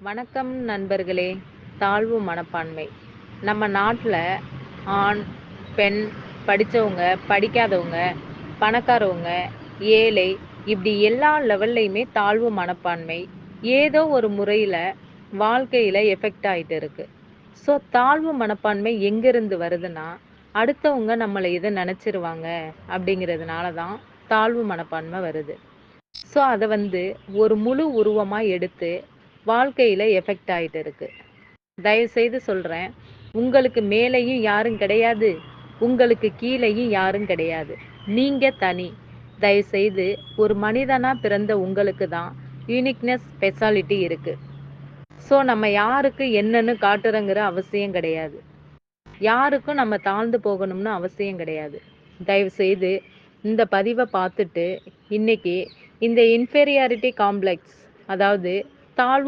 வணக்கம் நண்பர்களே தாழ்வு மனப்பான்மை. நம்ம நாட்டில் ஆண் பெண் படித்தவங்க படிக்காதவங்க பணக்காரவங்க ஏழை இப்படி எல்லா லெவல்லையுமே தாழ்வு மனப்பான்மை ஏதோ ஒரு முறையில் வாழ்க்கையில் எஃபெக்ட் ஆகிட்டு இருக்கு. ஸோ தாழ்வு மனப்பான்மை எங்கேருந்து வருதுன்னா அடுத்தவங்க நம்மளை இதை நினச்சிருவாங்க அப்படிங்கிறதுனால தான் தாழ்வு மனப்பான்மை வருது. ஸோ அதை வந்து ஒரு முழு உருவமாக எடுத்து வாழ்க்கையில் எஃபெக்ட் ஆகிட்டு இருக்கு தயவுசெய்து சொல்கிறேன் உங்களுக்கு மேலேயும் யாரும் கிடையாது உங்களுக்கு கீழேயும் யாரும் கிடையாது. நீங்கள் தனி. தயவுசெய்து ஒரு மனிதனாக பிறந்த உங்களுக்கு தான் யூனிக்னஸ் ஸ்பெஷாலிட்டி இருக்குது ஸோ நம்ம யாருக்கு என்னன்னு காட்டுறங்கிற அவசியம் கிடையாது. யாருக்கும் நம்ம தாழ்ந்து போகணும்னு அவசியம் கிடையாது. தயவுசெய்து இந்த பதிவை பார்த்துட்டு இன்னைக்கு இந்த இன்ஃபீரியாரிட்டி காம்ப்ளெக்ஸ் அதாவது தாழ்வு